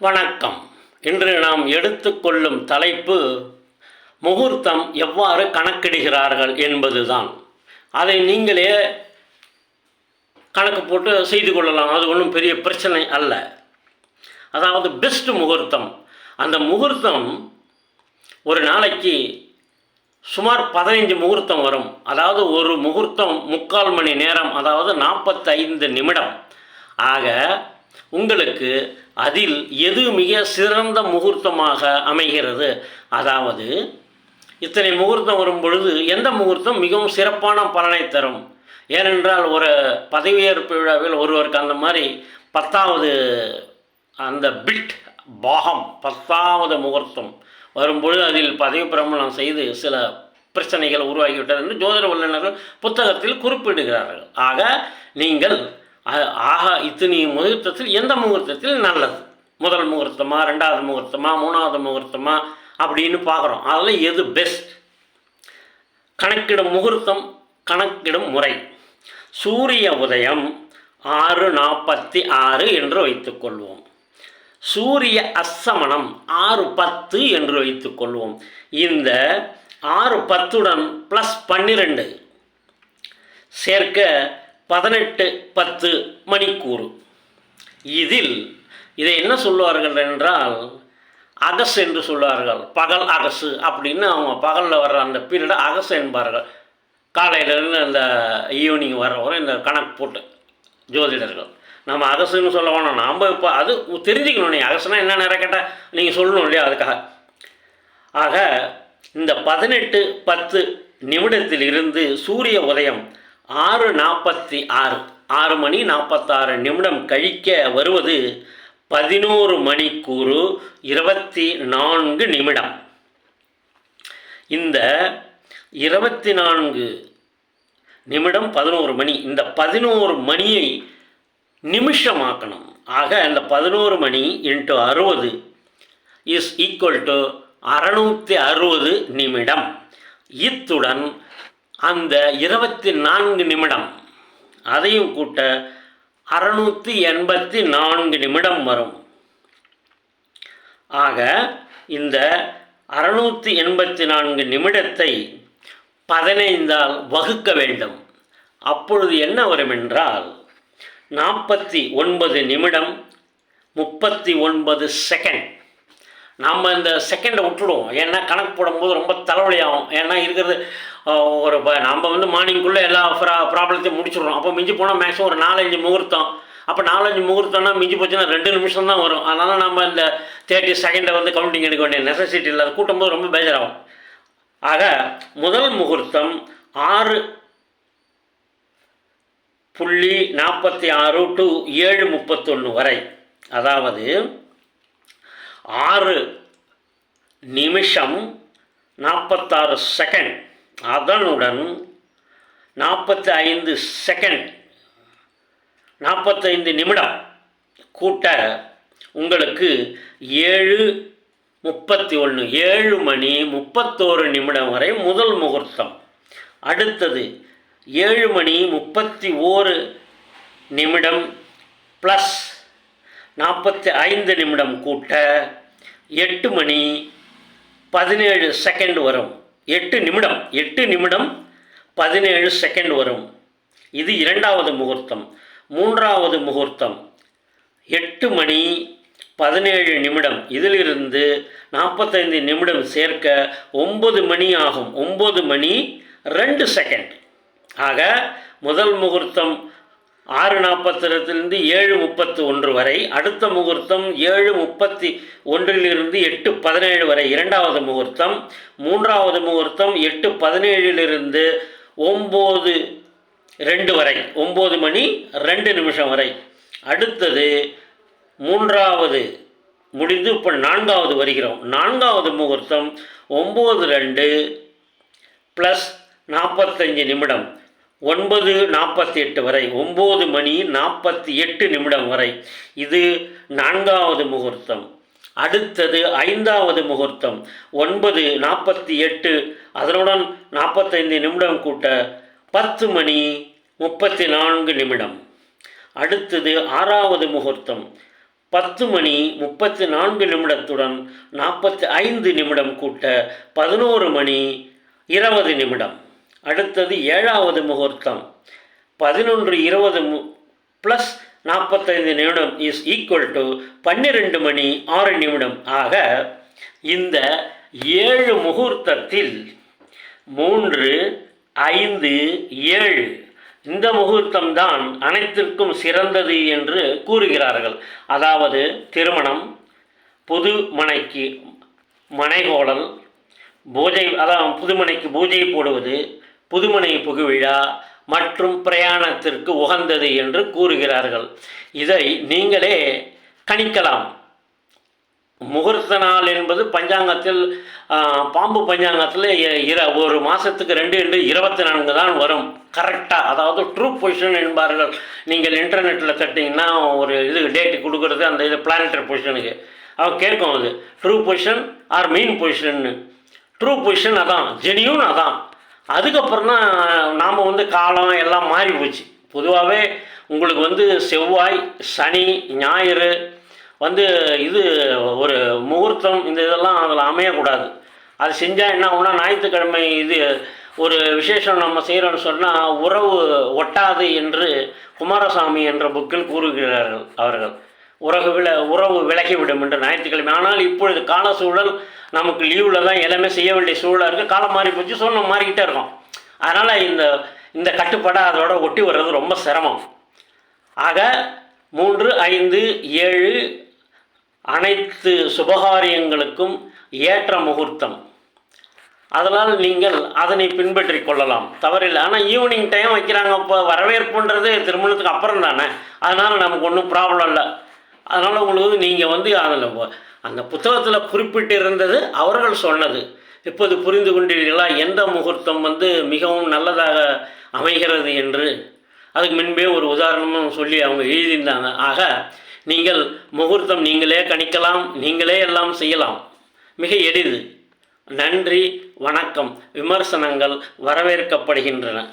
வணக்கம். இன்று நாம் எடுத்துக்கொள்ளும் தலைப்பு முகூர்த்தம் எவ்வாறு கணக்கிடுகிறார்கள் என்பதுதான். அதை நீங்களே கணக்கு போட்டு செய்து கொள்ளலாம். அது ஒன்றும் பெரிய பிரச்சனை அல்ல. அதாவது பெஸ்ட் முகூர்த்தம். அந்த முகூர்த்தம் ஒரு நாளைக்கு சுமார் பதினைஞ்சு முகூர்த்தம் வரும். அதாவது ஒரு முகூர்த்தம் முக்கால் மணி நேரம் அதாவது நாற்பத்தைந்து நிமிடம். ஆக உங்களுக்கு அதில் எது மிக சிறந்த முகூர்த்தமாக அமைகிறது? அதாவது இத்தனை முகூர்த்தம் வரும் பொழுது எந்த முகூர்த்தம் மிகவும் சிறப்பான பலனை தரும்? ஏனென்றால் ஒரு பதவியேற்பு விழாவில் ஒருவருக்கு அந்த மாதிரி பத்தாவது அந்த பிட் பாகம் பத்தாவது முகூர்த்தம் வரும்பொழுது அதில் பதவி பிரமணம் செய்து சில பிரச்சனைகள் உருவாகிவிட்டது என்று ஜோதிட வல்லுநர்கள் புத்தகத்தில் குறிப்பிடுகிறார்கள். ஆக நீங்கள் ஆஹா இத்தனை முகூர்த்தத்தில் எந்த முகூர்த்தத்தில் நல்லது? முதல் முகூர்த்தமா ரெண்டாவது முகூர்த்தமா மூணாவது முகூர்த்தமா அப்படின்னு பார்க்குறோம். அதில் எது பெஸ்ட் கணக்கிடும் முகூர்த்தம் கணக்கிடும் முறை. சூரிய உதயம் ஆறு நாற்பத்தி ஆறு என்று வைத்துக்கொள்வோம் சூரிய அஸ்தமனம் ஆறு பத்து என்று வைத்துக்கொள்வோம் இந்த ஆறு பத்துடன் ப்ளஸ் பன்னிரெண்டு சேர்க்க பதினெட்டு பத்து மணிக்கூறு. இதில் இதை என்ன சொல்லுவார்கள் என்றால் அகஸ் என்று சொல்லுவார்கள். பகல் அகசு அப்படின்னு அவங்க பகலில் வர்ற அந்த பீரியடை அகசு என்பார்கள். காலையிலேருந்து அந்த ஈவினிங் வர வரை இந்த கணக்கு போட்டு ஜோதிடர்கள். நம்ம அகசுன்னு சொல்ல வேணாம் நாம் இப்போ அது தெரிஞ்சுக்கணும். நீ அகசுனா என்ன நேரம் கேட்டால் நீங்கள் சொல்லணும் இல்லையா அதுக்காக? ஆக இந்த பதினெட்டு பத்து நிமிடத்தில் இருந்து சூரிய உதயம் ஆறு நாற்பத்தி ஆறு ஆறு மணி நாற்பத்தாறு நிமிடம் கழிக்க வருவது பதினோரு மணிக்கூறு இருபத்தி நான்கு நிமிடம். இந்த இருபத்தி நான்கு நிமிடம் பதினோரு மணி இந்த பதினோரு மணியை நிமிஷமாக்கணும். ஆக இந்த பதினோரு மணி இன்ட்டு அறுபது இஸ் ஈக்குவல் டு அறநூற்றி அறுபது நிமிடம். இத்துடன் அந்த இருபத்தி நான்கு நிமிடம். அதையும் கூட்ட அறநூற்றி எண்பத்தி நான்கு நிமிடம் வரும். ஆக இந்த அறுநூற்றி எண்பத்தி நான்கு நிமிடத்தை பதினைந்தால் வகுக்க வேண்டும். அப்பொழுது என்ன வரும் என்றால் நாற்பத்தி ஒன்பது நிமிடம் முப்பத்தி ஒன்பது செகண்ட் நாம் இந்த செகண்டை விட்டுடுவோம். ஏன்னா கணக்கு போடும்போது ரொம்ப தலைவலி ஆகும் ஏன்னா இருக்கிறது ஒரு இப்போ நம்ம வந்து மார்னிங்குள்ளே எல்லா ப்ரா ப்ராப்ளத்தையும் முடிச்சிடுறோம். அப்போ மிஞ்சி போனால் மேக்ஸிமம் ஒரு நாலஞ்சு முகூர்த்தம். அப்போ நாலஞ்சு முகூர்த்தம்னா மிஞ்சி போச்சுன்னா ரெண்டு நிமிஷம் தான் வரும். அதனால் நம்ம இந்த தேர்ட்டி செகண்டை வந்து கவுண்டிங் எடுக்க வேண்டிய நெசசிட்டி இல்லை அது கூட்டும்போது ரொம்ப பேஜராகும். ஆக முதல் முகூர்த்தம் ஆறு புள்ளி நாற்பத்தி ஆறு டு ஏழு முப்பத்தொன்று வரை. அதாவது ஆறு நிமிஷம் நாற்பத்தாறு செகண்ட் அதனுடன் நாற்பத்தி ஐந்து செகண்ட் நாற்பத்தைந்து நிமிடம் கூட்ட உங்களுக்கு ஏழு முப்பத்தி ஒன்று ஏழு மணி முப்பத்தோரு நிமிடம் வரை முதல் முகூர்த்தம். அடுத்தது ஏழு மணி முப்பத்தி ஓரு நிமிடம் ப்ளஸ் நாற்பத்தி ஐந்து நிமிடம் கூட்ட எட்டு மணி பதினேழு செகண்ட் வரும். எட்டு நிமிடம் எட்டு நிமிடம் பதினேழு செகண்ட் வரும். இது இரண்டாவது முகூர்த்தம் மூன்றாவது முகூர்த்தம். எட்டு மணி பதினேழு நிமிடம். இதிலிருந்து நாற்பத்தைந்து நிமிடம் சேர்க்க ஒன்பது மணி ஆகும். ஒம்பது மணி ரெண்டு செகண்ட் ஆக முதல் முகூர்த்தம் ஆறு நாற்பத்திலிருந்து ஏழு முப்பத்து ஒன்று வரை அடுத்த முகூர்த்தம் ஏழு முப்பத்தி ஒன்றிலிருந்து எட்டு பதினேழு வரை இரண்டாவது முகூர்த்தம். மூன்றாவது முகூர்த்தம் எட்டு பதினேழிலிருந்து ஒம்பது ரெண்டு வரை ஒம்பது மணி ரெண்டு நிமிஷம் வரை. அடுத்தது மூன்றாவது முடிந்து இப்போ நான்காவது வருகிறோம். நான்காவது முகூர்த்தம் ஒம்பது ரெண்டு ப்ளஸ் நாற்பத்தஞ்சு நிமிடம். ஒன்பது நாற்பத்தி எட்டு வரை ஒம்பது மணி நாற்பத்தி எட்டு நிமிடம் வரை. இது நான்காவது முகூர்த்தம். அடுத்தது ஐந்தாவது முகூர்த்தம். ஒன்பது நாற்பத்தி எட்டு அதனுடன் நாற்பத்தைந்து நிமிடம் கூட்ட பத்து மணி முப்பத்தி நான்கு நிமிடம். அடுத்தது ஆறாவது முகூர்த்தம். பத்து மணி முப்பத்தி நான்கு நிமிடத்துடன் நாற்பத்தி ஐந்து நிமிடம் கூட்ட பதினோரு மணி இருபது நிமிடம். அடுத்தது ஏழாவது முகூர்த்தம். பதினொன்று இருபது மு ப்ளஸ் நாற்பத்தைந்து நிமிடம் இஸ் ஈக்குவல் டு பன்னிரெண்டு மணி ஆறு நிமிடம். ஆக இந்த ஏழு முகூர்த்தத்தில் மூன்று ஐந்து ஏழு இந்த முகூர்த்தம் தான் அனைத்திற்கும் சிறந்தது என்று கூறுகிறார்கள். அதாவது திருமணம் புது மனைக்கு மனைகோடல் பூஜை அதான் புதுமனைக்கு பூஜை போடுவது புதுமனை புகுவிழா மற்றும் பிரயாணத்திற்கு உகந்தது என்று கூறுகிறார்கள். இதை நீங்களே கணிக்கலாம். முகூர்த்த நாள் என்பது பஞ்சாங்கத்தில் பாம்பு பஞ்சாங்கத்தில் இ- இர ஒரு மாதத்துக்கு ரெண்டு ரெண்டு இருபத்தி நான்கு தான் வரும். கரெக்டாக அதாவது ட்ரூ பொசிஷன் என்பார்கள். நீங்கள் இன்டர்நெட்டில் தட்டிங்கன்னா ஒரு இது டேட்டு கொடுக்குறது அந்த இது பிளானட்டரி பொசிஷனுக்கு அவன் கேட்கும் அது. ட்ரூ பொசிஷன் ஆர் மீன் பொசிஷன்னு ட்ரூ பொசிஷன் அதான் ஜெனியூன் அதான். அதுக்கப்புறம் தான் நாம் வந்து காலம் எல்லாம் மாறி போச்சு. பொதுவாகவே உங்களுக்கு வந்து செவ்வாய் சனி ஞாயிறு வந்து இது ஒரு முகூர்த்தம் இந்த இதெல்லாம் அதில் அமையக்கூடாது. அது செஞ்சால் என்ன ஆகும்னா ஞாயிற்றுக்கிழமை இது ஒரு விசேஷம் நம்ம செய்கிறோன்னு சொன்னால் உறவு ஒட்டாது என்று குமாரசாமி என்ற புக்கில் கூறுகிறார்கள் அவர்கள். உறவு வில உறவு விலகிவிடும் என்று ஞாயிற்றுக்கிழமை. ஆனால் இப்பொழுது கால சூழல் நமக்கு லீவில் தான் எல்லாமே செய்ய வேண்டிய சூழலாக இருக்குது காலம் மாறி போச்சு ஸோ மாறிக்கிட்டே இருக்கும். அதனால் இந்த இந்த கட்டுப்பாடை அதோட ஒட்டி வர்றது ரொம்ப சிரமம். ஆக மூன்று ஐந்து ஏழு அனைத்து சுபகாரியங்களுக்கும் ஏற்ற முகூர்த்தம். அதனால் நீங்கள் அதனை பின்பற்றி கொள்ளலாம். தவறில்லை. ஆனால் ஈவினிங் டைம் வைக்கிறாங்க இப்போ வரவேற்புன்றது திருமணத்துக்கு அப்புறம் தானே அதனால் நமக்கு ஒன்றும் ப்ராப்ளம் இல்லை. அதனால் உங்களுக்கு வந்து நீங்கள் வந்து அதில் அந்த புத்தகத்தில் குறிப்பிட்டு இருந்தது அவர்கள் சொன்னது. இப்போது புரிந்து கொண்டீர்களா? எந்த முகூர்த்தம் வந்து மிகவும் நல்லதாக அமைகிறது என்று? அதுக்கு முன்பே ஒரு உதாரணமும் சொல்லி அவங்க எழுதியிருந்தாங்க. ஆக நீங்கள் முகூர்த்தம் நீங்களே கணிக்கலாம் நீங்களே எல்லாம் செய்யலாம். மிக எளிது. நன்றி வணக்கம். விமர்சனங்கள் வரவேற்கப்படுகின்றன.